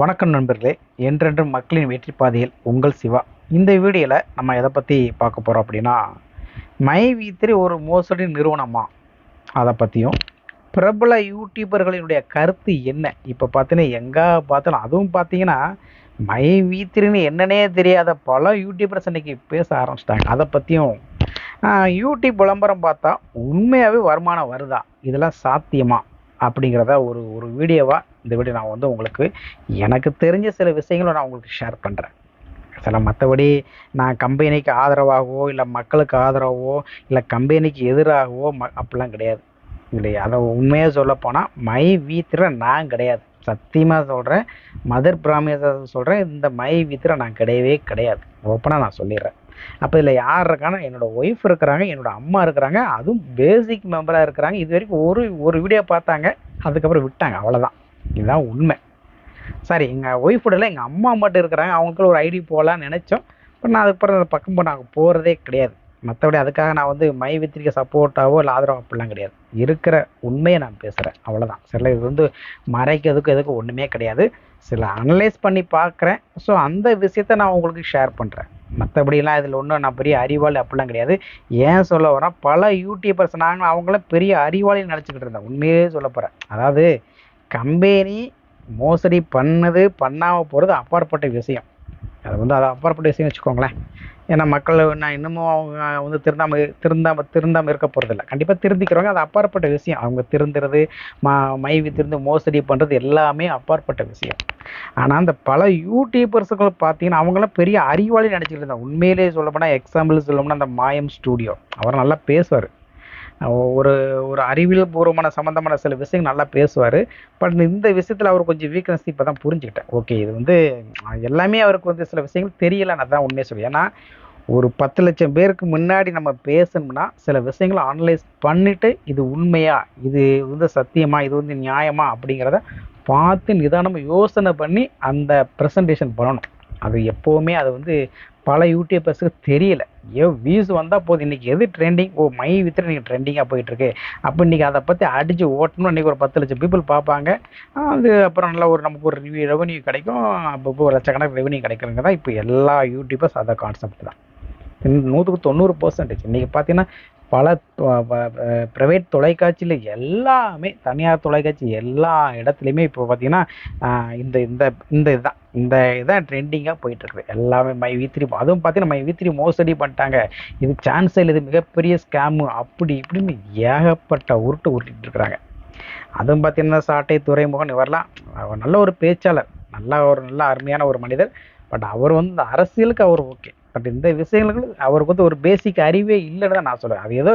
வணக்கம் நண்பர்களே. என்றென்றும் மக்களின் வெற்றி பாதையில் உங்கள் சிவா. இந்த வீடியோவில் நம்ம எதை பற்றி பார்க்க போகிறோம் அப்படின்னா மை வி ஒரு மோசடி நிறுவனமா? அதை பற்றியும் பிரபல யூடியூபர்களினுடைய கருத்து என்ன? இப்போ பார்த்தீங்கன்னா எங்கே பார்த்தாலும் அதுவும் பார்த்தீங்கன்னா மை த்ரீன்னு என்னன்னே தெரியாத பல யூடியூபர்ஸ் இன்றைக்கி பேச ஆரம்பிச்சிட்டாங்க. அதை பற்றியும் யூடியூப் விளம்பரம் பார்த்தா உண்மையாகவே வருமானம் வருதா? இதெல்லாம் சாத்தியமாக அப்படிங்கிறத ஒரு ஒரு வீடியோவாக இந்த வீடியோ நான் வந்து உங்களுக்கு எனக்கு தெரிஞ்ச சில விஷயங்களை நான் உங்களுக்கு ஷேர் பண்ணுறேன் சில மற்றபடி நான் கம்பெனிக்கு ஆதரவாகவோ இல்லை மக்களுக்கு ஆதரவோ இல்லை கம்பெனிக்கு எதிராகவோ ம அப்படிலாம் கிடையாது. இல்லையா? அதை உண்மையாக சொல்லப்போனால் மை வீத்திர நான் கிடையாது. சத்தியமாக சொல்கிறேன் மதர் பிராமியத்தை சொல்கிறேன் இந்த மை வீத்திர நான் கிடையவே கிடையாது. ஓப்பனாக நான் சொல்லிடுறேன். அப்போ இதில் யார் இருக்கானா என்னோடய ஒய்ஃப் இருக்கிறாங்க என்னோடய அம்மா இருக்கிறாங்க அதுவும் பேசிக் மெம்பராக இருக்கிறாங்க. இது வரைக்கும் ஒரு ஒரு வீடியோ பார்த்தாங்க அதுக்கப்புறம் விட்டாங்க அவ்வளோதான் இதுதான் உண்மை. சாரி எங்கள் ஒய்ஃபோடல எங்கள் அம்மா மட்டும் இருக்கிறாங்க. அவங்களுக்குள்ள ஒரு ஐடி போகலான்னு நினச்சோம். பட் நான் அதுக்கப்புறம் அந்த பக்கம் நாங்கள் போகிறதே கிடையாது. மற்றபடி அதுக்காக நான் வந்து மை வித்திரிக்க சப்போர்ட்டாவோ இல்லை ஆதரவு அப்படிலாம் கிடையாது. இருக்கிற உண்மையை நான் பேசுகிறேன் அவ்வளோதான் சில இது வந்து மறைக்கிறதுக்கு எதுக்கும் ஒன்றுமே கிடையாது. சில அனலைஸ் பண்ணி பார்க்குறேன். ஸோ அந்த விஷயத்த நான் உங்களுக்கு ஷேர் பண்ணுறேன் மற்றபடிலாம் இதில் ஒன்றும் நான் பெரிய அறிவாளி அப்படிலாம் கிடையாது. ஏன் சொல்ல வரேன் பல யூடியூபர்ஸ் நாங்கள் அவங்களும் பெரிய அறிவாளின்னு நினச்சிக்கிட்டு இருந்தேன். உண்மையே சொல்ல போகிறேன் அதாவது கம்பெனி மோசடி பண்ணது பண்ணாமல் போகிறது அப்பாற்பட்ட விஷயம். அது வந்து அது அப்பாற்பட்ட விஷயம் வச்சுக்கோங்களேன். ஏன்னா மக்கள் நான் இன்னமும் அவங்க வந்து திருந்தாமல் திருந்தாமல் திருந்தாமல் இருக்க போகிறதில்ல கண்டிப்பாக திருந்திக்கிறவங்க அது அப்பாற்பட்ட விஷயம். அவங்க திருந்துறது மா மைவி திருந்து மோசடி பண்ணுறது எல்லாமே அப்பாற்பட்ட விஷயம். ஆனால் அந்த பல யூடியூபர்ஸுகள் பார்த்தீங்கன்னா அவங்களாம் பெரிய அறிவாளி நினச்சிட்டு இருந்தாங்க. உண்மையிலேயே சொல்லப்போனால் எக்ஸாம்பிள் சொல்லப்போனால் அந்த மாயம் ஸ்டூடியோ அவர் நல்லா பேசுவார். ஒரு ஒரு அறிவியல் பூர்வமான சம்மந்தமான சில விஷயங்கள் நல்லா பேசுவார். பட் இந்த விஷயத்தில் அவர் கொஞ்சம் வீக்னஸ் இப்போ தான் புரிஞ்சுக்கிட்டேன். ஓகே இது வந்து எல்லாமே அவருக்கு வந்து சில விஷயங்கள் தெரியலை நான் தான் உண்மையை சொல்லி ஏன்னா ஒரு பத்து லட்சம் பேருக்கு முன்னாடி நம்ம பேசணும்னா சில விஷயங்களை அனலைஸ் பண்ணிவிட்டு இது உண்மையா இது வந்து சத்தியமா இது வந்து நியாயமா அப்படிங்கிறத பார்த்து நிதானமாக யோசனை பண்ணி அந்த ப்ரெசன்டேஷன் பண்ணணும். அது எப்போவுமே அது வந்து பல யூடியூபர்ஸுக்கு தெரியல. ஏ வியூஸ் வந்தால் போதும். இன்றைக்கி எது ட்ரெண்டிங் ஓ மை வித்து இன்றைக்கி ட்ரெண்டிங்காக போயிட்டுருக்கு. அப்போ இன்றைக்கி அதை பற்றி அடித்து ஓட்டணும் இன்றைக்கி ஒரு பத்து லட்சம் பீப்புள் பார்ப்பாங்க. அது அப்புறம் நல்லா ஒரு நமக்கு ஒரு ரிவ்யூ ரெவன்யூ கிடைக்கும். அப்பப்போ ஒரு லட்சக்கணக்கு ரெவன்யூ கிடைக்கிறங்க தான் இப்போ எல்லா யூடியூபர்ஸ் அதை கான்செப்ட் தான். நூற்றுக்கு தொண்ணூறு பர்சன்டேஜ் இன்றைக்கி பார்த்தீங்கன்னா பல ப்ரைவேட் தொலைக்காட்சியில் எல்லாமே தனியார் தொலைக்காட்சி எல்லா இடத்துலையுமே இப்போ பார்த்தீங்கன்னா இந்த இந்த இந்த இதுதான் இந்த இதான் ட்ரெண்டிங்காக போயிட்டுருக்குது எல்லாமே மை வீத்திரி அதுவும் பார்த்தீங்கன்னா மை வீத்திரி மோசடி பண்ணிட்டாங்க. இது சான்ஸ் இல்லை இது மிகப்பெரிய ஸ்கேமு அப்படி இப்படின்னு ஏகப்பட்ட உருட்டு உருட்டிட்டு இருக்கிறாங்க அதுவும் பார்த்தீங்கன்னா சாட்டை துறைமுகன் இவரெல்லாம் அவர் நல்ல ஒரு பேச்சாளர். நல்ல ஒரு நல்ல அருமையான ஒரு மனிதர். பட் அவர் வந்து இந்த அரசியலுக்கு அவர் ஓகே. பட் இந்த விஷயங்களுக்கு அவருக்கு வந்து ஒரு பேசிக் அறிவே இல்லைன்னு தான் நான் சொல்லுவேன் அது ஏதோ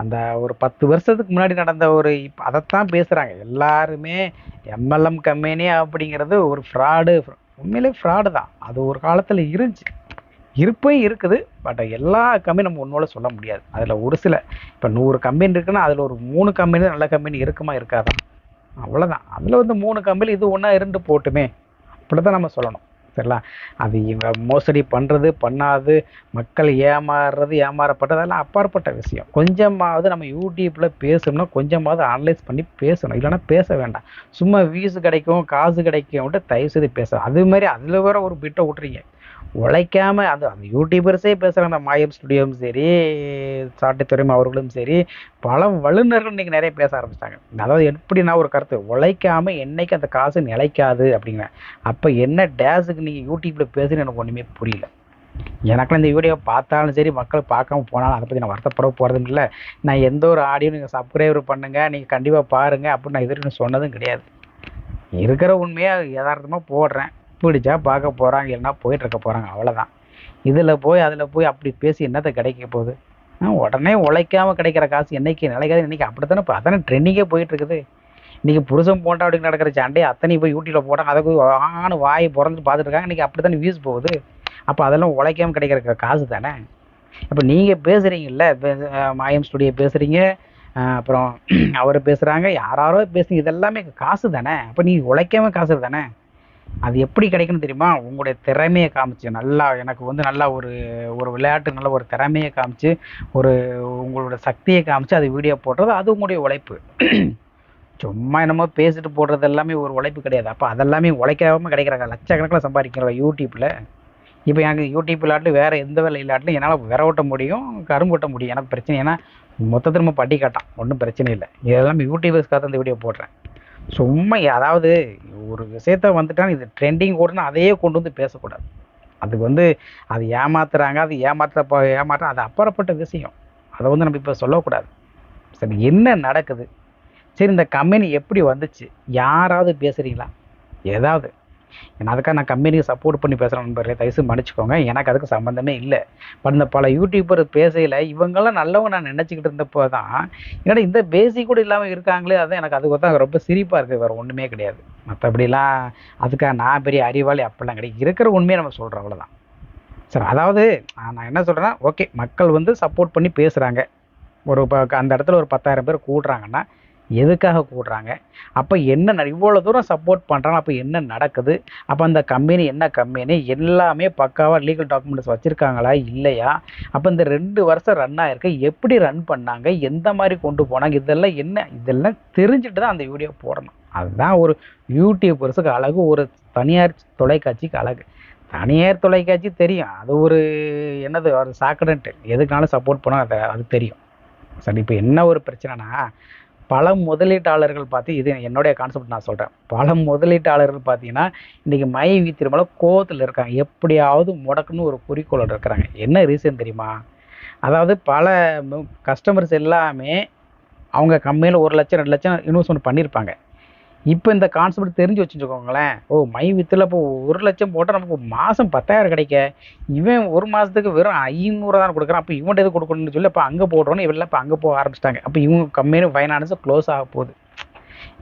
அந்த ஒரு பத்து வருஷத்துக்கு முன்னாடி நடந்த ஒரு இப்போ அதைத்தான் பேசுகிறாங்க எல்லாருமே எம்எல்எம் கம்பெனி அப்படிங்கிறது ஒரு ஃப்ராடு உண்மையிலே ஃப்ராடு தான். அது ஒரு காலத்தில் இருந்துச்சு. இருப்பையும் இருக்குது. பட் எல்லா கம்பெனி நம்ம ஒன்றோட சொல்ல முடியாது. அதில் ஒரு சில இப்போ நூறு கம்பெனி இருக்குன்னா அதில் ஒரு மூணு கம்பெனி தான் நல்ல கம்பெனி இருக்குமா இருக்காதான் அவ்வளோதான் அதில் வந்து மூணு கம்பெனி இது ஒன்றா இருந்து போட்டுமே. அப்படி தான் நம்ம சொல்லணும். சரிங்களா அது மோசடி பண்ணுறது பண்ணாது மக்கள் ஏமாறுறது ஏமாறப்பட்டது அதெல்லாம் அப்பாற்பட்ட விஷயம். கொஞ்சமாவது நம்ம யூடியூப்பில் பேசணும்னா கொஞ்சமாவது அனலைஸ் பண்ணி பேசணும். இல்லைன்னா பேச வேண்டாம். சும்மா வீசு கிடைக்கும் காசு கிடைக்கும் விட்டு தயவு செய்து பேச. அது மாதிரி அதில் வேற ஒரு பிட்டை விட்றீங்க உழைக்காம அந்த அந்த யூடியூபர்ஸே பேசுகிறாங்க அந்த மாயம் ஸ்டுடியோவும் சரி சாட்டுத்துறையும் அவர்களும் சரி பல வல்லுநர்கள் இன்றைக்கி நிறைய பேச ஆரம்பிச்சிட்டாங்க. அதாவது எப்படின்னா ஒரு கருத்து உழைக்காம என்றைக்கு அந்த காசு நிலைக்காது அப்படிங்கிற அப்போ என்ன டேஸுக்கு நீங்கள் யூடியூப்பில் பேசுன்னு எனக்கு ஒன்றுமே புரியல. எனக்குலாம் இந்த வீடியோ பார்த்தாலும் சரி மக்கள் பார்க்காம போனாலும் அதை பற்றி நான் வருத்தப்பட போகிறதும் இல்லை. நான் எந்த ஒரு ஆடியோ நீங்கள் சப்ஸ்கிரைபர் பண்ணுங்கள் நீங்கள் கண்டிப்பாக பாருங்கள் அப்படின்னு நான் இது வரைக்கும் சொன்னதும் கிடையாது. இருக்கிற உண்மையாக யதார்த்தமாக போடுறேன். பிடிச்சா பார்க்க போகிறாங்க இல்லைன்னா போயிட்டுருக்க போகிறாங்க அவ்வளோதான் இதில் போய் அதில் போய் அப்படி பேசி என்னத்தை கிடைக்க போகுது? உடனே உழைக்காமல் கிடைக்கிற காசு என்னைக்கு நிலைக்காது இன்றைக்கி அப்படி தானே இப்போ அதானே ட்ரெண்டிங்கே போயிட்டுருக்குது இன்றைக்கி புருஷன் போண்டா அப்படின்னு நடக்கிற சண்டையை அத்தனை போய் யூடியூப்பில் போட்டாங்க அதை போய் ஆணு வாய் பிறந்துட்டு பார்த்துட்டு இருக்காங்க இன்றைக்கி அப்படி தானே வியூஸ் போகுது. அப்போ அதெல்லாம் உழைக்காமல் கிடைக்கிற காசு தானே? இப்போ நீங்கள் பேசுகிறீங்கல்ல மாயம் ஸ்டுடியோ பேசுகிறீங்க அப்புறம் அவர் பேசுகிறாங்க யாராரோ பேசுங்க இதெல்லாமே காசு தானே? அப்போ நீங்கள் உழைக்காம காசு தானே? அது எப்படி கிடைக்குன்னு தெரியுமா? உங்களுடைய திறமையை காமிச்சு. நல்லா எனக்கு வந்து நல்லா ஒரு ஒரு விளையாட்டு நல்ல ஒரு திறமையை காமிச்சு ஒரு உங்களோட சக்தியை காமிச்சு அது வீடியோ போடுறது அது உங்களுடைய உழைப்பு. சும்மா என்னமோ பேசிட்டு போடுறது எல்லாமே ஒரு உழைப்பு கிடையாது. அப்போ அதெல்லாமே உழைக்காம கிடைக்கிறாங்க லட்சக்கணக்கில் சம்பாதிக்கிறாங்க யூடியூப்பில் இப்போ எனக்கு யூடியூப் இல்லாட்டிலும் வேறு எந்த வேலை இல்லாட்டிலும் என்னால் விர ஓட்ட முடியும் கரும்பு ஓட்ட முடியும். எனக்கு பிரச்சனை. ஏன்னா மொத்தத்தில் நம்ம பட்டி காட்டான் ஒன்றும் பிரச்சனை இல்லை. இதெல்லாம் யூடியூபர்ஸ்க்காக இந்த வீடியோ போடுறேன். சும்மா அதாவது ஒரு விஷயத்த வந்துட்டால் இது ட்ரெண்டிங் ஓடுனா அதையே கொண்டு வந்து பேசக்கூடாது. அதுக்கு வந்து அது ஏமாத்துறாங்க அது ஏமாற்ற ஏமாற்ற அது அப்புறப்பட்ட விஷயம். அதை வந்து நம்ம இப்போ சொல்லக்கூடாது. சரி என்ன நடக்குது? சரி இந்த கம்பெனி எப்படி வந்துச்சு? யாராவது பேசுகிறீங்களா ஏதாவது. ஏன்னா அதுக்காக நான் கம்பெனிக்கு சப்போர்ட் பண்ணி பேசுகிறேன் நண்பர்களே. தயவுசு மன்னிச்சுக்கோங்க. எனக்கு அதுக்கு சம்மந்தமே இல்லை. பட் இந்த பல யூடியூபர் பேசையில் இவங்கெல்லாம் நல்லவங்க நான் நினச்சிக்கிட்டு இருந்தப்போ தான் ஏன்னா இந்த பேசிக் கூட இல்லாமல் இருக்காங்களே அதான் எனக்கு அதுக்கு தான் ரொம்ப சிரிப்பாக இருக்குது வேறு ஒன்றுமே கிடையாது. மற்றபடிலாம் அதுக்காக நான் பெரிய அறிவாளி அப்படிலாம் கிடையாது. இருக்கிற உண்மையை நம்ம சொல்கிறோம் அவ்வளோதான் சரி அதாவது நான் என்ன சொல்கிறேன்னா ஓகே மக்கள் வந்து சப்போர்ட் பண்ணி பேசுகிறாங்க ஒரு இப்போ அந்த இடத்துல ஒரு பத்தாயிரம் பேர் கூடுறாங்கன்னா எதுக்காக கூடுறாங்க? அப்போ என்ன இவ்வளோ தூரம் சப்போர்ட் பண்ணுறாங்க அப்போ என்ன நடக்குது? அப்போ அந்த கம்பெனி என்ன கம்பெனி எல்லாமே பக்காவாக லீகல் டாக்குமெண்ட்ஸ் வச்சுருக்காங்களா? இல்லையா? அப்போ இந்த ரெண்டு வருஷம் ரன் ஆகிருக்கு எப்படி ரன் பண்ணாங்க? எந்த மாதிரி கொண்டு போனாங்க? இதெல்லாம் என்ன? இதெல்லாம் தெரிஞ்சுட்டு தான் அந்த வீடியோ போடணும். அதுதான் ஒரு யூடியூபர்ஸுக்கு அழகு. ஒரு தனியார் தொலைக்காட்சிக்கு அழகு. தனியார் தொலைக்காட்சி தெரியும். அது ஒரு என்னது ஒரு சாக்கடன்ட்டு எதுக்குனாலும் சப்போர்ட் பண்ணால் அது அது தெரியும். சரி இப்போ என்ன ஒரு பிரச்சனைனா பல முதலீட்டாளர்கள் பார்த்து இது என்னுடைய கான்செப்ட் நான் சொல்கிறேன் பல முதலீட்டாளர்கள் பார்த்தீங்கன்னா இன்றைக்கி மை வி திருமலை கோவத்தில் இருக்காங்க. எப்படியாவது முடக்குன்னு ஒரு குறிக்கோள் இருக்கிறாங்க. என்ன ரீசன் தெரியுமா? அதாவது பல கஸ்டமர்ஸ் எல்லாமே அவங்க கம்மியில் ஒரு லட்சம் ரெண்டு லட்சம் இன்வெஸ்ட்மெண்ட் பண்ணியிருப்பாங்க. இப்போ இந்த கான்செப்ட் தெரிஞ்சு வச்சுக்கோங்களேன். ஓ மை வித்தில் இப்போ ஒரு லட்சம் போட்டால் நமக்கு மாதம் பத்தாயிரம் கிடைக்க. இவன் ஒரு மாதத்துக்கு வெறும் ஐநூறு தான் கொடுக்குறான். அப்போ இவன்ட்டு எது கொடுக்கணும்னு சொல்லி அப்போ அங்கே போடுறோன்னு இவெல்லாம் இப்போ அங்கே போக ஆரம்பிச்சிட்டாங்க. அப்போ இவங்க கம்பெனி ஃபைனான்ஸு க்ளோஸ் ஆக போகுது.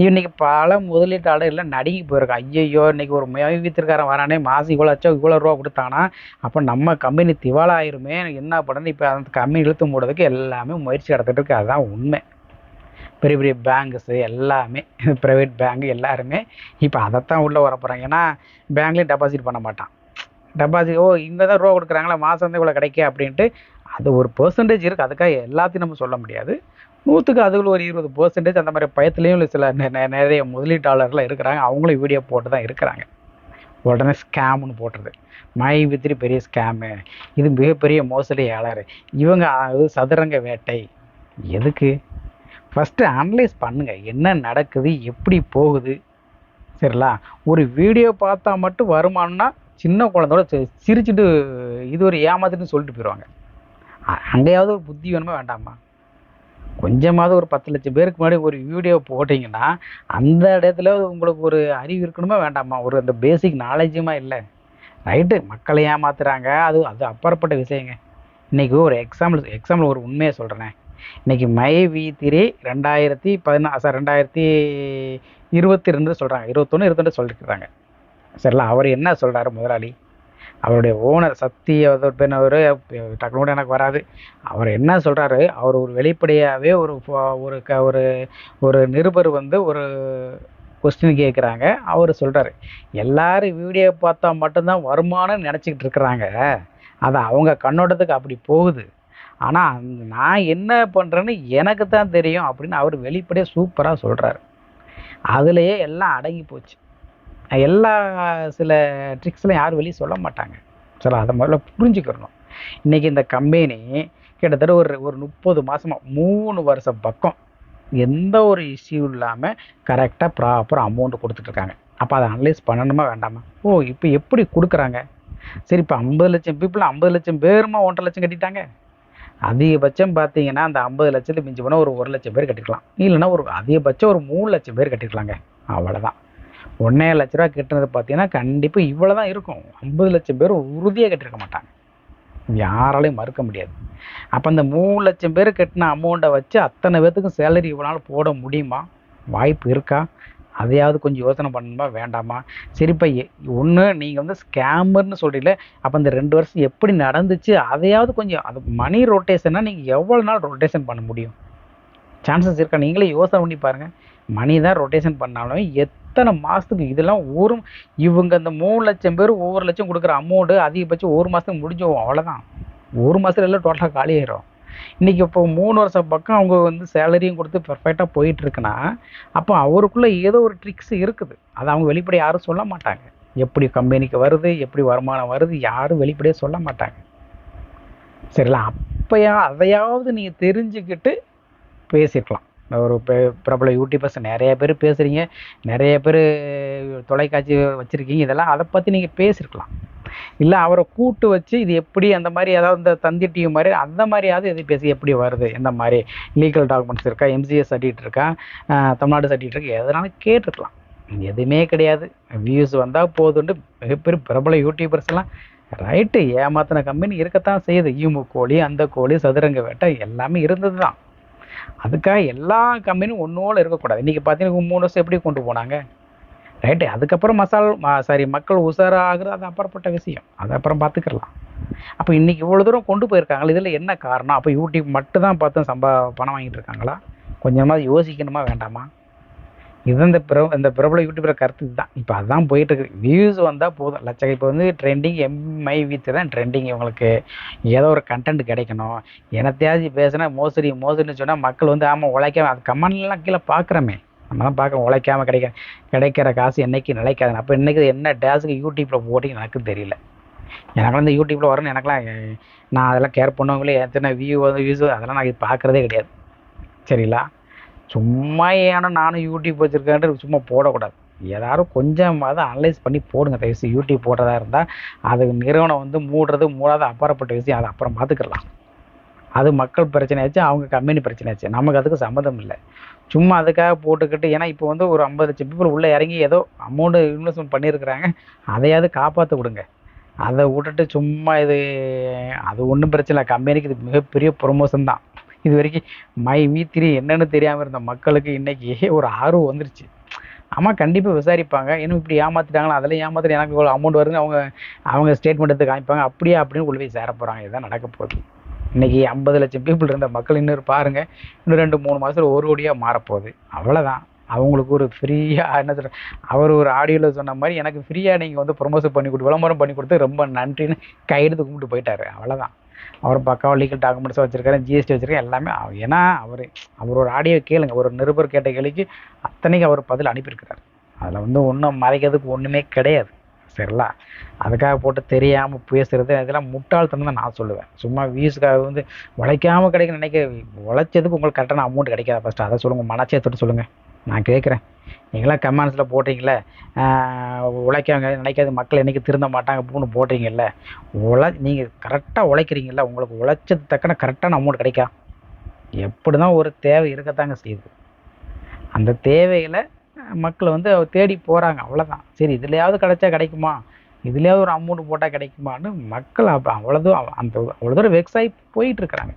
இன்றைக்கி பல முதலீட்டாளர் எல்லாம் நடுங்கி போயிருக்கான் ஐயையோ இன்றைக்கி ஒரு மை வித்திருக்காரன் வரானே மாதம் இவ்வளோ லட்சம் இவ்வளோ ரூபா கொடுத்தானா? அப்போ நம்ம கம்பெனி திவாலாயிருமே. என்ன பண்ணணும் இப்போ அந்த கம்பெனி இழுத்து மூடுறதுக்கு எல்லாமே முயற்சி நடத்திட்டு இருக்கு. அதுதான் உண்மை. பெரிய பெரிய பேங்க்ஸு எல்லாமே ப்ரைவேட் பேங்க் எல்லாருமே இப்போ அதைத்தான் உள்ளே வர போகிறாங்க ஏன்னா பேங்க்லேயும் டெபாசிட் பண்ண மாட்டான். டெபாசிட் ஓ இங்கே தான் ரூபா கொடுக்குறாங்களா மாதம் வந்து இவ்வளோ கிடைக்க அப்படின்ட்டு அது ஒரு பர்சன்டேஜ் இருக்குது அதுக்காக எல்லாத்தையும் நம்ம சொல்ல முடியாது. நூற்றுக்கு அதுக்குள்ள ஒரு இருபது பர்சன்டேஜ் அந்த மாதிரி பயத்துலேயும் சில நிறைய முதலீட்டாளர்கள் இருக்கிறாங்க. அவங்களும் வீடியோ போட்டு தான் இருக்கிறாங்க. உடனே ஸ்கேம்னு போட்டுருது. மை வித்திரி பெரிய ஸ்கேமு இது மிகப்பெரிய மோசடி மோசடியாளர் இவங்க சதுரங்க வேட்டை. எதுக்கு? ஃபஸ்ட்டு அனலைஸ் பண்ணுங்கள் என்ன நடக்குது? எப்படி போகுது? சரிங்களா ஒரு வீடியோ பார்த்தா மட்டும் வருமானம்னா சின்ன குழந்தையோட சிரிச்சுட்டு இது ஒரு ஏமாத்துன்னு சொல்லிட்டு போயிடுவாங்க அங்கேயாவது ஒரு புத்தி வேணுமா? வேண்டாமா? கொஞ்சமாவது ஒரு பத்து லட்சம் பேருக்கு முன்னாடி ஒரு வீடியோ போட்டிங்கன்னா அந்த இடத்துல உங்களுக்கு ஒரு அறிவு இருக்கணுமா? வேண்டாமா? ஒரு அந்த பேசிக் நாலேஜுமா இல்லை. ரைட்டு மக்களை ஏமாத்துறாங்க. அது அது அப்பாற்பட்ட விஷயங்க. இன்றைக்கி ஒரு எக்ஸாம்பிள் எக்ஸாம்பிள் ஒரு உண்மையை சொல்கிறேன் இன்றைக்கி மை வி த்ரீ ரெண்டாயிரத்தி பதினா சார் ரெண்டாயிரத்தி இருபத்தி ரெண்டு சொல்கிறாங்க இருபத்தொன்று இருபத்தொன்று சொல்லியிருக்கிறாங்க சரிங்களா? அவர் என்ன சொல்கிறாரு முதலாளி? அவருடைய ஓனர் சக்தி பேர் அவர் டக்குனு கூட எனக்கு வராது. அவர் என்ன சொல்கிறாரு அவர் ஒரு வெளிப்படையாகவே ஒரு ஒரு க ஒரு ஒரு நிருபர் வந்து ஒரு கொஸ்டின் கேட்குறாங்க அவர் சொல்கிறாரு எல்லாரும் வீடியோ பார்த்தா மட்டும்தான் வருமானம்னு நினச்சிக்கிட்டு இருக்கிறாங்க. அது அவங்க கண்ணோட்டத்துக்கு அப்படி போகுது. ஆனால் நான் என்ன பண்ணுறேன்னு எனக்கு தான் தெரியும் அப்படின்னு அவர் வெளிப்படையாக சூப்பராக சொல்கிறாரு அதுலேயே எல்லாம் அடங்கி போச்சு. எல்லா சில ட்ரிக்ஸ்லாம் யாரும் வெளியே சொல்ல மாட்டாங்க. சரி அதை முதல்ல புரிஞ்சுக்கிறணும். இன்றைக்கி இந்த கம்பெனி கிட்டத்தட்ட ஒரு ஒரு முப்பது மாதமாக மூணு வருஷம் பக்கம் எந்த ஒரு இஷ்யூ இல்லாமல் கரெக்டாக ப்ராப்பராக அமௌண்ட்டு கொடுத்துட்ருக்காங்க அப்போ அதை அனலைஸ் பண்ணணுமா வேண்டாமா? ஓ இப்போ எப்படி கொடுக்குறாங்க? சரி இப்போ ஐம்பது லட்சம் பீப்புள் ஐம்பது லட்சம் பேருமா ஒன்றரை லட்சம் கட்டிட்டாங்க. அதிகபட்சம் பார்த்தீங்கன்னா அந்த ஐம்பது லட்சத்துக்கு மிஞ்சி போனால் ஒரு ஒரு லட்சம் பேர் கட்டிக்கலாம் இல்லைன்னா ஒரு அதிகபட்சம் ஒரு மூணு லட்சம் பேர் கட்டிக்கலாங்க அவ்வளோதான் ஒன்றே லட்ச ரூபா கட்டினது பார்த்தீங்கன்னா கண்டிப்பாக இவ்வளோ தான் இருக்கும். ஐம்பது லட்சம் பேர் உறுதியாக கட்டிருக்க மாட்டாங்க. யாராலையும் மறுக்க முடியாது. அப்போ அந்த மூணு லட்சம் பேர் கட்டின அமௌண்ட்டை வச்சு அத்தனை பேர்த்துக்கும் சேலரி இவ்வளோ நாள் போட முடியுமா? வாய்ப்பு இருக்கா? அதையாவது கொஞ்சம் யோசனை பண்ணணுமா? வேண்டாமா? சரிப்பா ஒன்று நீங்கள் வந்து ஸ்கேமர்னு சொல்கிறீங்களே அப்போ இந்த ரெண்டு வருஷம் எப்படி நடந்துச்சு? அதையாவது கொஞ்சம் அது மணி ரொட்டேஷன்னா நீங்கள் எவ்வளோ நாள் ரொட்டேஷன் பண்ண முடியும்? சான்சஸ் இருக்கா? நீங்களே யோசனை பண்ணி பாருங்கள் மணி தான் ரொட்டேஷன் பண்ணாலும் எத்தனை மாதத்துக்கு இதெல்லாம் ஒரு இவங்க இந்த மூணு லட்சம் பேர் ஒவ்வொரு லட்சம் கொடுக்குற அமௌண்ட்டு அதிகபட்சம் ஒரு மாதத்துக்கு முடிஞ்சோம் அவ்வளோதான் ஒரு மாதத்துல எல்லாம் டோட்டலாக காலி இன்றைக்கி இப்போ மூணு வருஷம் பக்கம் அவங்க வந்து சேலரியும் கொடுத்து பெர்ஃபெக்டாக போயிட்டுருக்குன்னா அப்போ அவருக்குள்ளே ஏதோ ஒரு ட்ரிக்ஸ் இருக்குது. அதை அவங்க வெளிப்படை யாரும் சொல்ல மாட்டாங்க. எப்படி கம்பெனிக்கு வருது எப்படி வருமானம் வருது யாரும் வெளிப்படையாக சொல்ல மாட்டாங்க. சரிங்களா? அப்போயா அதையாவது நீங்கள் தெரிஞ்சுக்கிட்டு பேசியிருக்கலாம் ஒரு பிரபல யூடியூபர்ஸ் நிறைய பேர் பேசுகிறீங்க நிறைய பேர் தொலைக்காட்சி வச்சுருக்கீங்க இதெல்லாம் அதை பற்றி நீங்கள் பேசியிருக்கலாம் இல்லை அவரை கூட்டு வச்சு இது எப்படி அந்த மாதிரி ஏதாவது இந்த தந்தி டிவி மாதிரி அந்த மாதிரியாவது எது பேசி எப்படி வருது இந்த மாதிரி லீகல் டாக்குமெண்ட்ஸ் இருக்கா எம்சிஎஸ் சர்டிஃபிகேட் இருக்கா தமிழ்நாடு சர்டிஃபிகேட் இருக்கா எதனாலும் கேட்டுருக்கலாம். எதுவுமே கிடையாது. வியூஸ் வந்தால் போதுண்டு. மிகப்பெரிய பிரபல யூடியூபர்ஸ்லாம் ரைட்டு ஏமாத்தின கம்பெனி இருக்கத்தான் செய்யுது. ஈமு கோழி அந்த கோழி சதுரங்க வேட்டை எல்லாமே இருந்தது தான் அதுக்காக எல்லா கம்பெனியும் ஒன்றோடு இருக்கக்கூடாது. இன்றைக்கி பார்த்தீங்கன்னா மூணு வருஷம் எப்படி கொண்டு போனாங்க? ரைட்டு அதுக்கப்புறம் மசால் சாரி மக்கள் உஷாராகிறது அது அப்புறப்பட்ட விஷயம். அது அப்புறம் பார்த்துக்கலாம். அப்போ இன்றைக்கி இவ்வளோ தூரம் கொண்டு போயிருக்காங்களா? இதில் என்ன காரணம்? அப்போ யூடியூப் மட்டும் தான் பார்த்து சம்பா பணம் வாங்கிட்டு இருக்காங்களா? கொஞ்சமாக யோசிக்கணுமா வேண்டாமா? இது இந்த பிர இந்த பிரபல யூடியூபர் கருத்து இதுதான். இப்போ அதுதான் போயிட்டுருக்கு. வியூஸ் வந்தால் போதும். லட்சம் இப்போ வந்து ட்ரெண்டிங் எம்ஐ வித்து தான் ட்ரெண்டிங் இவங்களுக்கு. ஏதோ ஒரு கண்டென்ட் கிடைக்கணும். எனத்தையாச்சும் பேசுனா மோசடி மோசடின்னு சொன்னால் மக்கள் வந்து ஆமாம் உழைக்காம அது கமெண்ட்லாம் கீழே பார்க்குறோமே. நம்ம தான் பார்க்குறோம் உழைக்காம கிடைக்க கிடைக்கிற காசு என்னைக்கு நிலைக்காது. அப்போ இன்றைக்கி என்ன டேஸுக்கு யூடியூப்பில் போட்டிங்க எனக்கு தெரியல. எனக்கு இந்த யூடியூப்பில் வரணும் எனக்கெல்லாம் நான் அதெல்லாம் கேர் பண்ணவங்களே எத்தனை வியூ வந்து வியூஸ் அதெல்லாம் நான் பார்க்குறதே கிடையாது. சரிங்களா? சும்மா ஏன்னா நானும் யூடியூப் வச்சுருக்கேன்ட்டு சும்மா போடக்கூடாது. எல்லாரும் கொஞ்சமாவது அனலைஸ் பண்ணி போடுங்க. தயவுசு யூடியூப் போடுறதா இருந்தால் அது நிறுவனம் வந்து மூடுறது மூடாத அப்பாற்பட்ட விஷயம். அதை அப்புறம் பார்த்துக்கலாம். அது மக்கள் பிரச்சனையாச்சு அவங்க கம்பெனி பிரச்சனையாச்சு. நமக்கு அதுக்கு சம்மந்தம் இல்லை. சும்மா அதுக்காக போட்டுக்கிட்டு ஏன்னா இப்போ வந்து ஒரு ஐம்பது லட்சம் பீப்புள் உள்ளே இறங்கி ஏதோ அமௌண்ட்டு இன்வெஸ்ட்மெண்ட் பண்ணியிருக்கிறாங்க அதையாவது காப்பாற்ற விடுங்க. அதை விட்டுட்டு சும்மா இது அது ஒன்றும் பிரச்சனை இல்லை. கம்பெனிக்கு இது மிகப்பெரிய ப்ரொமோஷன் தான். இது வரைக்கும் மை வி த்ரீ என்னென்னு தெரியாமல் இருந்த மக்களுக்கு இன்றைக்கி ஒரு ஆர்வம் வந்துருச்சு. ஆமாம் கண்டிப்பாக விசாரிப்பாங்க. இன்னும் இப்படி ஏமாற்றிட்டாங்களா அதில் ஏமாத்திட்டு எனக்கு இவ்வளோ அமௌண்ட் வருதுன்னு அவங்க அவங்க ஸ்டேட்மெண்ட் எடுத்து காமிப்பாங்க. அப்படியே அப்படின்னு உள்ள போய் சேர போகிறாங்க இதுதான் நடக்க போகுது. இன்றைக்கி ஐம்பது லட்சம் பீப்புள் இருந்த மக்கள் இன்னொரு பாருங்கள் இன்னும் ரெண்டு மூணு மாதத்தில் ஒரு கோடியாக மாறப்போகுது. அவ்வளோதான் அவங்களுக்கு ஒரு ஃப்ரீயாக என்ன சொல்கிற அவர் ஒரு ஆடியோவில் சொன்ன மாதிரி எனக்கு ஃப்ரீயாக நீங்கள் வந்து ப்ரொமோஷன் பண்ணி கொடுத்து விளம்பரம் பண்ணி கொடுத்து ரொம்ப நன்றின்னு கையெடுத்து கும்பிட்டு போயிட்டார். அவ்வளோதான் அவர் பக்காவாக லீகல் டாக்குமெண்ட்ஸ் வச்சுருக்காரு ஜிஎஸ்டி வச்சுருக்காரு எல்லாமே ஏன்னா அவர் அவர் ஒரு ஆடியோ கேளுங்க ஒரு நிருபர் கேட்ட கேள்விக்கு அத்தனைக்கு அவர் பதில் அனுப்பியிருக்கிறார். அதில் வந்து ஒன்றும் மறைக்கிறதுக்கு ஒன்றுமே கிடையாது. சரிங்களா அதுக்காக போட்டு தெரியாமல் பேசுகிறது இதெல்லாம் முட்டாள்தனம் தான் நான் சொல்லுவேன். சும்மா வீஸுக்காக வந்து உழைக்காமல் கிடைக்க நினைக்க உழைச்சதுக்கு உங்களுக்கு கரெக்டான அமௌண்ட் கிடைக்காது ஃபஸ்ட்டு அதை சொல்லுங்கள் மனச்சேத்தோடு சொல்லுங்கள் நான் கேட்குறேன். நீங்களாம் கமெண்ட்ஸில் போட்டிங்களே உழைக்காங்க நினைக்காது மக்கள் என்றைக்கு திருந்த மாட்டாங்க அப்படின்னு போட்டிங்கல்ல. உழை நீங்கள் கரெக்டாக உழைக்கிறீங்கள உங்களுக்கு உழைச்சது தக்கன கரெக்டான அமௌண்ட் கிடைக்கா? எப்படி தான் ஒரு தேவை இருக்கத்தாங்க செய்யுது. அந்த தேவையில் மக்கள் வந்து தேடி போகிறாங்க அவ்வளோதான் சரி இதுலையாவது கிடைச்சா கிடைக்குமா? இதுலேயாவது ஒரு அமௌண்ட் போட்டால் கிடைக்குமான்னு மக்கள் அப்போ அவ்வளோதும் அந்த அவ்வளோ தூரம் வெக்ஸாகி போயிட்டுருக்குறாங்க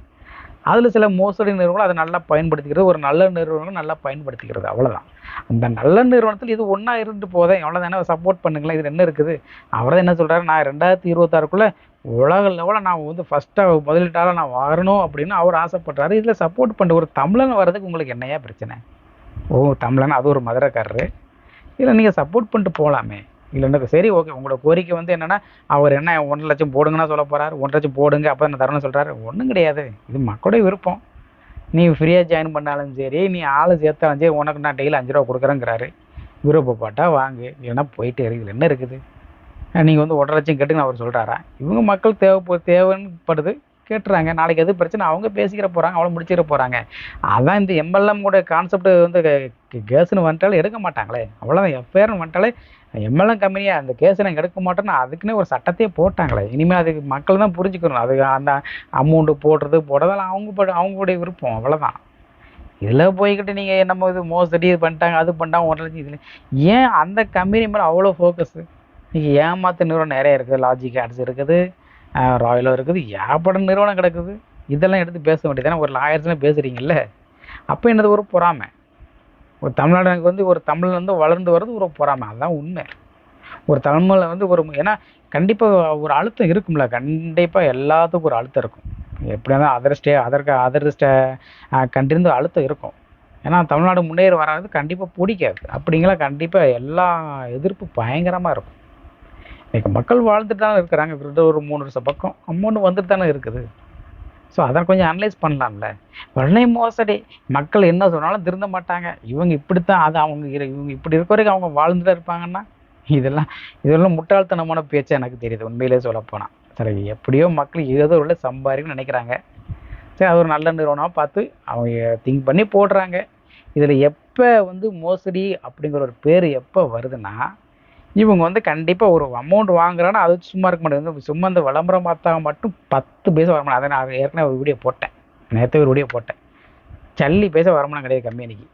அதில் சில மோசடி நிறுவனம் அதை நல்லா பயன்படுத்திக்கிறது ஒரு நல்ல நிறுவனம் நல்லா பயன்படுத்திக்கிறது. அவ்வளோதான் அந்த நல்ல நிறுவனத்தில் இது ஒன்றா இருந்துட்டு போதேன் அவ்வளோதானே சப்போர்ட் பண்ணுங்களேன் இது என்ன இருக்குது? அவர் தான் என்ன சொல்கிறாரு நான் ரெண்டாயிரத்தி இருபத்தாறுக்குள்ளே உலக லெவலில் நான் வந்து ஃபஸ்ட்டாக முதலீட்டாளர் நான் வரணும் அப்படின்னு அவர் ஆசைப்பட்றாரு. இதில் சப்போர்ட் பண்ண ஒரு தமிழன் வர்றதுக்கு உங்களுக்கு என்னையா பிரச்சனை? ஓ தமிழன்? அது ஒரு மதுரைக்காரரு. இல்லை நீங்கள் சப்போர்ட் பண்ணிட்டு போகலாமே இல்லைன்னா சரி ஓகே உங்களோட கோரிக்கை வந்து என்னென்னா அவர் என்ன ஒன்றரை லட்சம் போடுங்கன்னா சொல்ல போகிறார் ஒன்றரை லட்சம் போடுங்க அப்போ என்ன தரணும்னு சொல்கிறாரு ஒன்றும் கிடையாது. இது மக்களுடைய விருப்பம். நீ ஃப்ரீயாக ஜாயின் பண்ணாலும் சரி நீ ஆள் சேர்த்தாலும் சரி உனக்கு நான் டெய்லி அஞ்சு ரூபா கொடுக்குறேங்கிறாரு. விருப்பப்பட்டா வாங்கு. இல்லைன்னா போயிட்டு இருக்குது என்ன இருக்குது? நீங்கள் வந்து ஒன்றரை லட்சம் கேட்டுங்க அவர் சொல்கிறாரா இவங்க மக்கள் தேவை தேவைப்படுது. கேட்டுறாங்க. நாளைக்கு எது பிரச்சனை? அவங்க பேசிக்கிற போகிறாங்க அவ்வளோ முடிச்சுக்கிற போகிறாங்க அதான் இந்த எம்எல்எம் கூட கான்செப்ட் வந்து கேஸ்னு வந்துட்டாலே எடுக்க மாட்டாங்களே. அவ்வளோதான் எஃப்ஐஆர்னு வந்துட்டாலே எம்எல்எம் கம்பெனியாக அந்த கேஸை நாங்கள் எடுக்க மாட்டோம்னா அதுக்குன்னே ஒரு சட்டத்தையே போட்டாங்களே. இனிமேல் அதுக்கு மக்கள் தான் புரிஞ்சுக்கணும். அது அந்த அமௌண்ட்டு போடுறது போடுறதெல்லாம் அவங்க அவங்களுடைய விருப்பம். அவ்வளோதான் இதில் போய்கிட்டு நீங்கள் என்னமோ இது மோசடி இது பண்ணிட்டாங்க அது பண்ணிட்டாங்க ஒன்றரை லட்சம் இதில். ஏன் அந்த கம்பெனி மேலே அவ்வளோ ஃபோக்கஸு நீங்கள் ஏமாத்து நிறுவனம் நிறைய இருக்குது லாஜிக் ஆட்ஸ் இருக்குது. ராயலோ இருக்குது. ஏகப்பட்ட நிறுவனம் கிடக்குது. இதெல்லாம் எடுத்து பேச வேண்டியது ஒரு லாயர்ஸ்லாம் பேசுகிறீங்கல்ல அப்போ என்னது ஒரு பொறாமை? ஒரு தமிழ்நாடு வந்து ஒரு தமிழ் வந்து வளர்ந்து வர்றது ஒரு பொறாமை. அதுதான் உண்மை. ஒரு தமிழில் வந்து ஒரு ஏன்னா கண்டிப்பாக ஒரு அழுத்தம் இருக்கும்ல. கண்டிப்பாக எல்லாத்துக்கும் ஒரு அழுத்தம் இருக்கும். எப்படியா இருந்தாலும் அதர் ஸ்டே அதற்கு அதர் ஸ்டே கண்டிருந்து அழுத்தம் இருக்கும். ஏன்னா தமிழ்நாடு முன்னேறி வராது. கண்டிப்பாக பிடிக்காது. அப்படிங்களா கண்டிப்பாக எல்லா எதிர்ப்பு பயங்கரமாக இருக்கும். இன்றைக்கி மக்கள் வாழ்ந்துட்டு தானே இருக்கிறாங்க. கிட்ட ஒரு மூணு வருஷம் பக்கம். அமௌண்ட் வந்துட்டு தானே இருக்குது. ஸோ அதை கொஞ்சம் அனலைஸ் பண்ணலாம்ல. வெள்ளை மோசடி. மக்கள் என்ன சொன்னாலும் திருந்த மாட்டாங்க. இவங்க இப்படித்தான் அது அவங்க இவங்க இப்படி இருக்க வரைக்கும் அவங்க வாழ்ந்துட்டு இருப்பாங்கன்னா இதெல்லாம் இதெல்லாம் முட்டாள்தனமான பேச்சு எனக்கு தெரியுது. உண்மையிலே சொல்லப்போனால் சரி எப்படியோ மக்கள் ஏதோ உள்ள சம்பாதிக்கணும்னு நினைக்கிறாங்க. சரி அது ஒரு நல்ல நிறுவனமாக பார்த்து அவங்க திங்க் பண்ணி போடுறாங்க. இதில் எப்போ வந்து மோசடி அப்படிங்கிற ஒரு பேர் எப்போ வருதுன்னா இவங்க வந்து கண்டிப்பாக ஒரு அமௌண்ட் வாங்குறாங்கன்னா அது சும்மா இருக்க மாட்டேங்குது. சும்மா இந்த விளம்பரம் பார்த்தா மட்டும் பத்து பைசா வரமாட்டேன் அதை நான் ஏற்கனவே ஒரு வீடியோ போட்டேன். நேற்று ஒரு வீடியோ போட்டேன். சல்லி பைசா வருமானம் கிடையாது கம்பெனிக்கு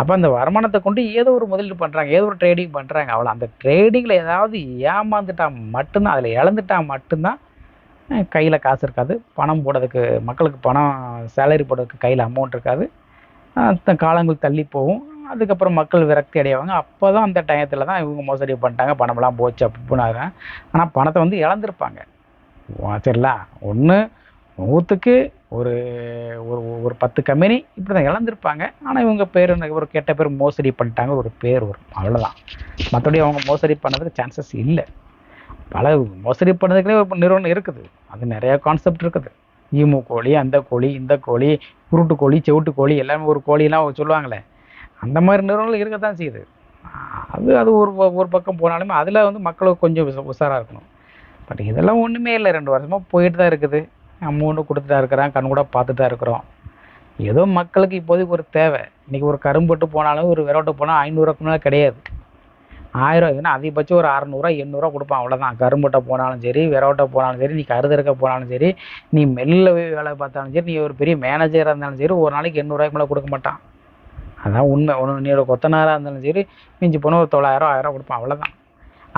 அப்போ அந்த வருமானத்தை கொண்டு ஏதோ ஒரு முதலீடு பண்ணுறாங்க ஏதோ ஒரு ட்ரேடிங் பண்ணுறாங்க அவ்வளோ அந்த ட்ரேடிங்கில் ஏதாவது ஏமாந்துட்டா மட்டும்தான் அதில் இழந்துட்டா மட்டும்தான் கையில் காசு இருக்காது. பணம் போடுறதுக்கு மக்களுக்கு பணம் சேலரி போடுறதுக்கு கையில் அமௌண்ட் இருக்காது. காலங்கள் தள்ளி போகும். அதுக்கப்புறம் மக்கள் விரக்தி அடைவாங்க. அப்போ தான் அந்த டயத்தில் தான் இவங்க மோசடி பண்ணிட்டாங்க. பணமெல்லாம் போச்சு அப்படின்னு ஆனால் பணத்தை வந்து இழந்திருப்பாங்க. சரிங்களா ஒன்று நூற்றுக்கு ஒரு ஒரு ஒரு பத்து கம்பெனி இப்படி தான் இழந்திருப்பாங்க. ஆனால் இவங்க பேர் ஒரு கெட்ட பேர் மோசடி பண்ணிட்டாங்க. ஒரு பேர் வரும் அவ்வளோதான் மற்றபடி அவங்க மோசடி பண்ணதுக்கு சான்சஸ் இல்லை. பல மோசடி பண்ணதுக்குனே ஒரு நிறுவனம் இருக்குது. அது நிறையா கான்செப்ட் இருக்குது. ஈமு கோழி அந்த கோழி இந்த கோழி குருட்டு கோழி செவிட்டு கோழி எல்லாமே ஒரு கோழிலாம் சொல்லுவாங்களே. அந்த மாதிரி நிறுவனங்கள் இருக்க தான் செய்யுது. அது அது ஒரு ப- ஒரு பக்கம் போனாலுமே அதில் வந்து மக்களுக்கு கொஞ்சம் உஷாராக இருக்கணும். பட் இதெல்லாம் ஒன்றுமே இல்லை. ரெண்டு வருஷமாக போயிட்டு தான் இருக்குது அமௌண்ட்டு கொடுத்துட்டு தான் இருக்கிறான் கண் கூட பார்த்துட்டு தான் இருக்கிறோம். ஏதோ மக்களுக்கு இப்போதைக்கு ஒரு தேவை. இன்றைக்கி ஒரு கரும்பட்டு போனாலும் ஒரு விரோட்டு போனால் ஐநூறுக்கு மேலே கிடையாது. ஆயிரம் ஏன்னா அதிகபட்சம் ஒரு அறநூறுவா எண்ணூறுவா கொடுப்பான். அவ்வளோதான் கரும்பட்டை போனாலும் சரி விரோட்டை போனாலும் சரி நீ கருதறுக்க போனாலும் சரி நீ மெல்ல போய் வேலை பார்த்தாலும் சரி நீ ஒரு பெரிய மேனேஜராக இருந்தாலும் சரி ஒரு நாளைக்கு எண்ணூறுவாய்க்கு மேலே கொடுக்க மாட்டான். அதான் உண்மை. ஒன்று நீ கொத்தனாராக இருந்தாலும் சரி மிஞ்சி போனால் ஒரு தொள்ளாயிரம் ஆயிரம் கொடுப்பான். அவ்வளோதான்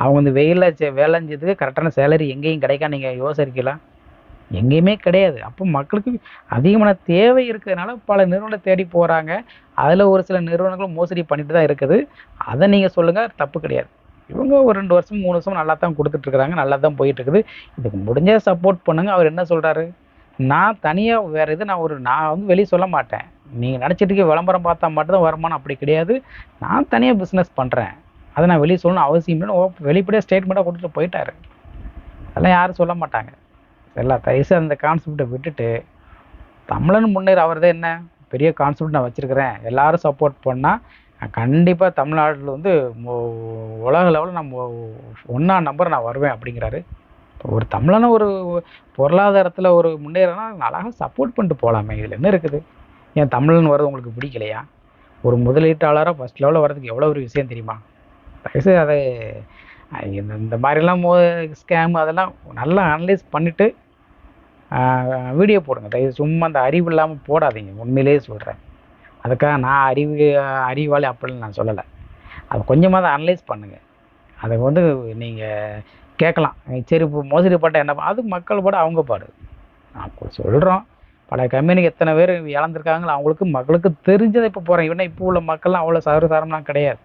அவங்க வந்து வெயிலில் செ வேலை செஞ்சதுக்கு கரெக்டான சேலரி எங்கேயும் கிடைக்கா நீங்கள் யோசிக்கலாம் எங்கேயுமே கிடையாது. அப்போ மக்களுக்கு அதிகமான தேவை இருக்கிறதுனால பல நிறுவனங்களை தேடி போகிறாங்க அதில் ஒரு சில நிறுவனங்களும் மோசடி பண்ணிட்டு தான் இருக்குது. அதை நீங்கள் சொல்லுங்கள் தப்பு கிடையாது. இவங்க ஒரு ரெண்டு வருஷம் மூணு வருஷம் நல்லா தான் கொடுத்துட்ருக்குறாங்க நல்லா தான் போயிட்டுருக்குது இதுக்கு முடிஞ்ச சப்போர்ட் பண்ணுங்க. அவர் என்ன சொல்கிறாரு நான் தனியாக வேறு இது நான் ஒரு நான் வந்து வெளியே சொல்ல மாட்டேன். நீங்கள் நினச்சிட்டு விளம்பரம் பார்த்தா மட்டும்தான் வருமானம் அப்படி கிடையாது. நான் தனியாக பிஸ்னஸ் பண்ணுறேன் அதை நான் வெளியே சொல்லணும் அவசியம் இல்லைன்னு வெளிப்படையாக ஸ்டேட்மெண்ட்டாக கொடுத்துட்டு போயிட்டாரு. அதெல்லாம் யாரும் சொல்ல மாட்டாங்க. எல்லா தயவுசு அந்த கான்செப்டை விட்டுட்டு தமிழன் முன்னேற அவரது என்ன? பெரிய கான்செப்ட் நான் வச்சுருக்கிறேன். எல்லாரும் சப்போர்ட் பண்ணால் கண்டிப்பாக தமிழ்நாட்டில் வந்து உலக லெவலில் நம்ம ஒன்றா நம்பர் நான் வருவேன் அப்படிங்கிறாரு. இப்போ ஒரு தமிழனை ஒரு பொருளாதாரத்தில் ஒரு முன்னேறனா அழகாக சப்போர்ட் பண்ணிட்டு போகலாமே இதில் என்ன இருக்குது? ஏன் தமிழன் வர்றது உங்களுக்கு பிடிக்கலையா? ஒரு முதலீட்டாளராக ஃபஸ்ட் லெவலில் வர்றதுக்கு எவ்வளோ ஒரு விஷயம் தெரியுமா? தயவுசெய்து அதை இந்த இந்த மாதிரிலாம் மோ ஸ்கேம் அதெல்லாம் நல்லா அனலைஸ் பண்ணிவிட்டு வீடியோ போடுங்க. தயவு சும்மா அந்த அறிவு இல்லாமல் போடாதீங்க. உண்மையிலேயே சொல்கிறேன் அதுக்காக நான் அறிவு அறிவாளி அப்படின்னு நான் சொல்லலை. அது கொஞ்சமாக தான் அனலைஸ் பண்ணுங்கள் அதை வந்து நீங்கள் கேட்கலாம். சரி இப்போ மோசடி பட்ட என்ன அது மக்கள் பாடு அவங்க பாடு. நான் சொல்கிறோம் பல கம்பெனிக்கு எத்தனை பேர் இழந்திருக்காங்களோ அவங்களுக்கு மக்களுக்கு தெரிஞ்சதை இப்போ போகிறேன் இவனா இப்போ உள்ள மக்கள்லாம் அவ்வளோ சர்வசாரம்லாம் கிடையாது.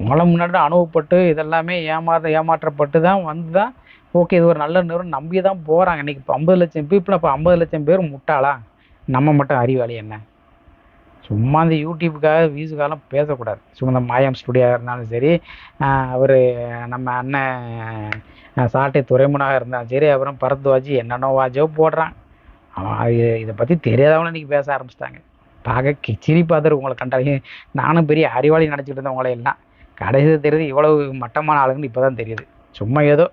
உங்களை முன்னாடி அனுபவப்பட்டு இதெல்லாமே ஏமாற ஏமாற்றப்பட்டு தான் வந்து தான் ஓகே இது ஒரு நல்ல நிறுவனம். நம்பி தான் போகிறாங்க இன்றைக்கி இப்போ ஐம்பது லட்சம் பீப்புள் அப்போ ஐம்பது லட்சம் பேர் முட்டாளா? நம்ம மட்டும் அறிவாளி என்ன? சும்மா இந்த யூடியூப்புக்காக வியூஸுக்காகலாம் பேசக்கூடாது. சும்மா இந்த மாயம் ஸ்டுடியோ இருந்தாலும் சரி அவர் நம்ம அண்ணன் சாட்டை துறைமுனாக இருந்தாலும் சரி அப்புறம் பரத்வாஜி என்னென்ன வாஜோ போடுறான். அவன் இதை பற்றி தெரியாதவங்களும் இன்றைக்கி பேச ஆரம்பிச்சிட்டாங்க. பார்க்க கிச்சிரி பார்த்துரு உங்களை கண்டாலே நானும் பெரிய அறிவாளி நினச்சிட்டு இருந்தேன் உங்களை எல்லாம். கடைசி தெரியுது இவ்வளவு மட்டமான ஆளுங்கன்னு இப்போ தான் தெரியுது. சும்மா ஏதோ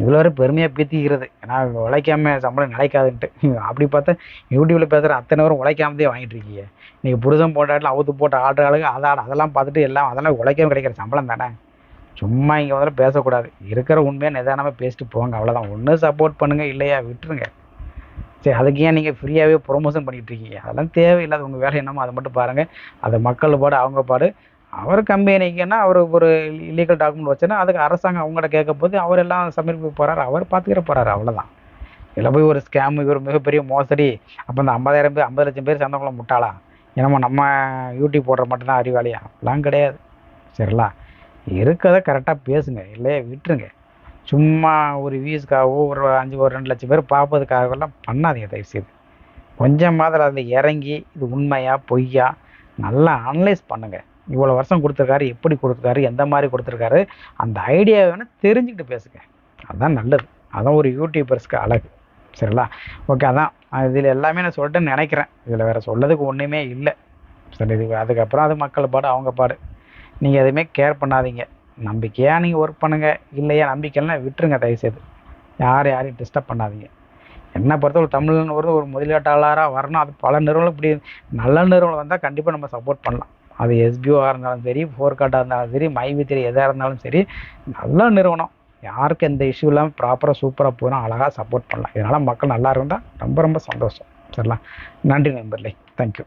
இவ்வளோ வரை பெருமையாக பீத்திக்கிறது. ஏன்னா உழைக்காம சம்பளம் நிலைக்காதுன்ட்டு. அப்படி பார்த்தா யூடியூப்பில் பேசுகிற அத்தனை பேரும் உழைக்காமதே வாங்கிட்டு இருக்கீங்க. நீங்கள் புருஷன் போட்டாட்டில் அவுத்து போட்டு ஆடுற ஆளுங்க அதான் அதெல்லாம் பார்த்துட்டு எல்லாம் அதெல்லாம் உழைக்காம கிடைக்கிற சம்பளம் தானே? சும்மா இங்கே வந்து பேசக்கூடாது. இருக்கிற உண்மையாக நிதானமாக பேசிட்டு போங்க. அவ்வளோதான் ஒன்று சப்போர்ட் பண்ணுங்கள் இல்லையா? விட்டுருங்க. சரி அதுக்கு ஏன் நீங்கள் ஃப்ரீயாகவே ப்ரொமோஷன் பண்ணிகிட்டு இருக்கீங்க அதெல்லாம் தேவையில்லாத உங்கள் வேலை என்னமோ அதை மட்டும் பாருங்கள் அது மக்கள் பாடு அவங்க பாடு. அவர் கம்பெனிக்குன்னா அவர் ஒரு இல்லீகல் டாக்குமெண்ட் வச்சுன்னா அதுக்கு அரசாங்கம் அவங்கள்ட்ட கேட்க போது அவர் எல்லாம் சமர்ப்பிக்க போகிறாரு அவர் பார்த்துக்கிற போகிறாரு அவ்வளோதான் இதில் போய் ஒரு ஸ்கேம் ஒரு மிகப்பெரிய மோசடி. அப்போ இந்த ஐம்பதாயிரம் பேர் ஐம்பது லட்சம் பேர் சேர்ந்தவங்கள முட்டாளா? என்னமோ நம்ம யூடியூப் போடுற மட்டும்தான் அறிவாளியா? அப்படிலாம் கிடையாது. சரிங்களா? இருக்கிறத கரெக்டாக பேசுங்க இல்லையே? விட்டுருங்க. சும்மா ஒரு வியூஸ்க்காகவோ ஒரு அஞ்சு ஒரு ரெண்டு லட்சம் பேர் பார்ப்பதுக்காகவெல்லாம் பண்ணாதீங்க தயவுசெய்து. கொஞ்சமாதிரி அதில் இறங்கி இது உண்மையா பொய்யா நல்லா அனலைஸ் பண்ணுங்கள் இவ்வளோ வருஷம் கொடுத்துருக்காரு எப்படி கொடுத்துருக்காரு எந்த மாதிரி கொடுத்துருக்காரு அந்த ஐடியாவை வேணால் தெரிஞ்சுக்கிட்டு பேசுங்க. அதுதான் நல்லது. அதான் ஒரு யூடியூபர்ஸ்க்கு அழகு. சரிங்களா? ஓகே அதான். இதில் எல்லாமே நான் சொல்லிட்டேன்னு நினைக்கிறேன். இதில் வேறு சொல்லதுக்கு ஒன்றுமே இல்லை. சரி இது அதுக்கப்புறம் அது மக்கள் பாடு அவங்க பாடு. நீங்கள் எதுவுமே கேர் பண்ணாதீங்க. நம்பிக்கையாக நீங்கள் ஒர்க் பண்ணுங்கள் இல்லையா நம்பிக்கைலாம் விட்டுருங்க தயவுசெய்து. யார் யாரையும் டிஸ்டர்ப் பண்ணாதீங்க. என்ன பொறுத்தவரை தமிழ்னு ஒரு ஒரு முதலீட்டாளராக வரணும். அது பல நிறுவனம் இப்படி நல்ல நிறுவனம் வந்தால் கண்டிப்பாக நம்ம சப்போர்ட் பண்ணலாம். அது எஸ்பிஓவாக இருந்தாலும் சரி ஃபோர்காட்டாக இருந்தாலும் சரி மைவித்திரி எதாக இருந்தாலும் சரி நல்ல நிறுவனம். யாருக்கும் எந்த இஷ்யூ இல்லாமல் ப்ராப்பராக சூப்பராக போகிறோம் அழகாக சப்போர்ட் பண்ணலாம். இதனால் மக்கள் நல்லா இருந்தால் ரொம்ப ரொம்ப சந்தோஷம். சரிங்களா? நன்றி நண்பர்களே. தேங்க்யூ